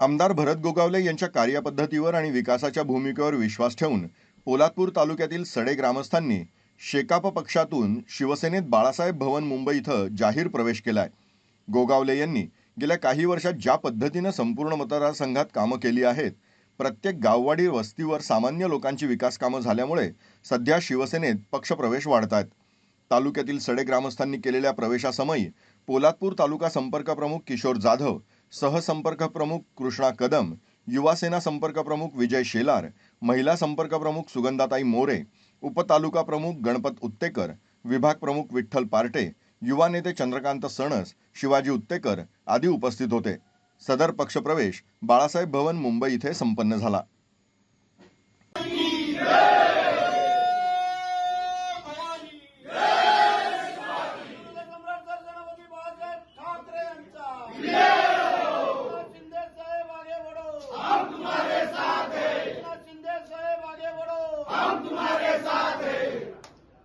आमदार भरत गोगावले यांच्या कार्यपद्धतीवर आणि विकासाच्या भूमिकेवर विश्वास ठेवून पोलादपूर तालुक्यातील सडे ग्रामस्थांनी शेकाप पक्षातून शिवसेनेत बाळासाहेब भवन मुंबई इथं जाहीर प्रवेश केलाय. गोगावले यांनी गेल्या काही वर्षात ज्या पद्धतीनं संपूर्ण मतदारसंघात कामं केली आहेत प्रत्येक गाववाडी वस्तीवर सामान्य लोकांची विकास कामं झाल्यामुळे सध्या शिवसेनेत पक्षप्रवेश वाढत आहेत तालुक्यातील सडे ग्रामस्थांनी केलेल्या प्रवेशासमयी पोलादपूर तालुका संपर्क प्रमुख किशोर जाधव सहसंपर्क प्रमुख कृष्णा कदम युवासेना संपर्क प्रमुख विजय शेलार महिला संपर्क प्रमुख सुगंधाताई मोरे उपतालुका प्रमुख गणपत उत्तेकर विभाग प्रमुख विठ्ठल पार्टे युवा नेते चंद्रकांत सणस शिवाजी उत्तेकर आदी उपस्थित होते. सदर पक्षप्रवेश बाळासाहेब भवन मुंबई इथे संपन्न झाला.